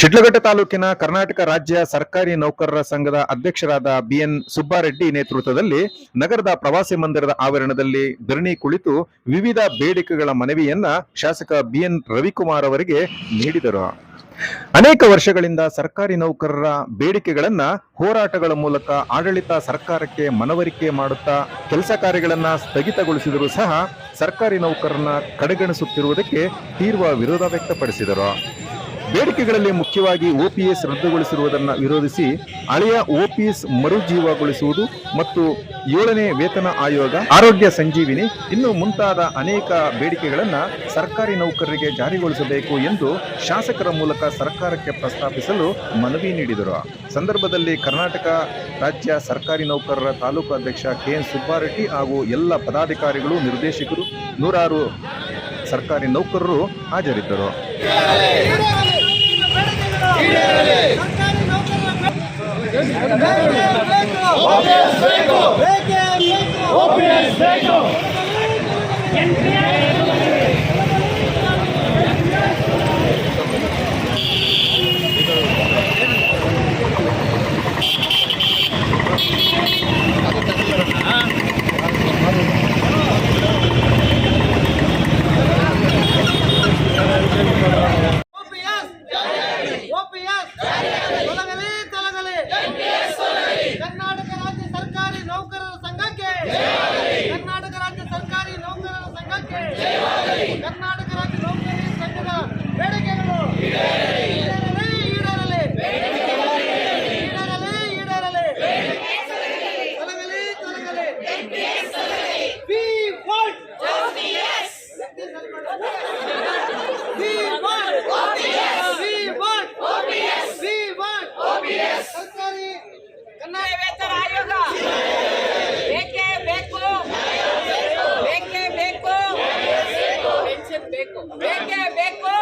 ಶಿಡ್ಲಘಟ್ಟ ತಾಲೂಕಿನ ಕರ್ನಾಟಕ ರಾಜ್ಯ ಸರ್ಕಾರಿ ನೌಕರರ ಸಂಘದ ಅಧ್ಯಕ್ಷರಾದ ಬಿಎನ್ ಸುಬ್ಬಾರೆಡ್ಡಿ ನೇತೃತ್ವದಲ್ಲಿ ನಗರದ ಪ್ರವಾಸಿ ಮಂದಿರದ ಆವರಣದಲ್ಲಿ ಧರಣಿ ಕುಳಿತು ವಿವಿಧ ಬೇಡಿಕೆಗಳ ಮನವಿಯನ್ನ ಶಾಸಕ ಬಿಎನ್ ರವಿಕುಮಾರ್ ಅವರಿಗೆ ನೀಡಿದರು. ಅನೇಕ ವರ್ಷಗಳಿಂದ ಸರ್ಕಾರಿ ನೌಕರರ ಬೇಡಿಕೆಗಳನ್ನ ಹೋರಾಟಗಳ ಮೂಲಕ ಆಡಳಿತ ಸರ್ಕಾರಕ್ಕೆ ಮನವರಿಕೆ ಮಾಡುತ್ತಾ ಕೆಲಸ ಕಾರ್ಯಗಳನ್ನ ಸ್ಥಗಿತಗೊಳಿಸಿದರೂ ಸಹ ಸರ್ಕಾರಿ ನೌಕರರನ್ನ ಕಡೆಗಣಿಸುತ್ತಿರುವುದಕ್ಕೆ ತೀವ್ರ ವಿರೋಧ ವ್ಯಕ್ತಪಡಿಸಿದರು. ಬೇಡಿಕೆಗಳಲ್ಲಿ ಮುಖ್ಯವಾಗಿ ಓಪಿಎಸ್ ರದ್ದುಗೊಳಿಸಿರುವುದನ್ನು ವಿರೋಧಿಸಿ ಹಳೆಯ ಓಪಿಎಸ್ ಮರುಜೀವಗೊಳಿಸುವುದು ಮತ್ತು ಏಳನೇ ವೇತನ ಆಯೋಗ ಆರೋಗ್ಯ ಸಂಜೀವಿನಿ ಇನ್ನು ಮುಂತಾದ ಅನೇಕ ಬೇಡಿಕೆಗಳನ್ನು ಸರ್ಕಾರಿ ನೌಕರರಿಗೆ ಜಾರಿಗೊಳಿಸಬೇಕು ಎಂದು ಶಾಸಕರ ಮೂಲಕ ಸರ್ಕಾರಕ್ಕೆ ಪ್ರಸ್ತಾಪಿಸಲು ಮನವಿ ನೀಡಿದರು. ಸಂದರ್ಭದಲ್ಲಿ ಕರ್ನಾಟಕ ರಾಜ್ಯ ಸರ್ಕಾರಿ ನೌಕರರ ತಾಲೂಕು ಅಧ್ಯಕ್ಷ ಕೆ ಎನ್ ಸುಬ್ಬಾರೆಡ್ಡಿ ಹಾಗೂ ಎಲ್ಲ ಪದಾಧಿಕಾರಿಗಳು, ನಿರ್ದೇಶಕರು, ನೂರಾರು ಸರ್ಕಾರಿ ನೌಕರರು ಹಾಜರಿದ್ದರು. ಸರ್ಕಾರಿ ನೌಕರರ ಬೇಕೇ ಬೇಕು ಓಪಿಎಸ್ ಓಪಿಎಸ್ ತೊಲಗಲಿ ತೊಲಗಲಿ ಕರ್ನಾಟಕ ರಾಜ್ಯ ಸರ್ಕಾರಿ ನೌಕರರ ಸಂಘಕ್ಕೆ ಕರ್ನಾಟಕ ರಾಜ್ಯ ಸರ್ಕಾರಿ ನೌಕರರ ಸಂಘಕ್ಕೆ ಕರ್ನಾಟಕ ರಾಜ್ಯ ನೌಕರರ ಸಂಘದ ಬೇಡಿಕೆಗಳು ಈಡೇರಲಿ ಈಡೇರಲಿ! ಈಡೇರಲಿ ಈಡೇರಲಿ! ತೊಲಗಲಿ ತೊಲಗಲಿ! ಬೇಕೇ. ಬೇಕು ಬೇಕು.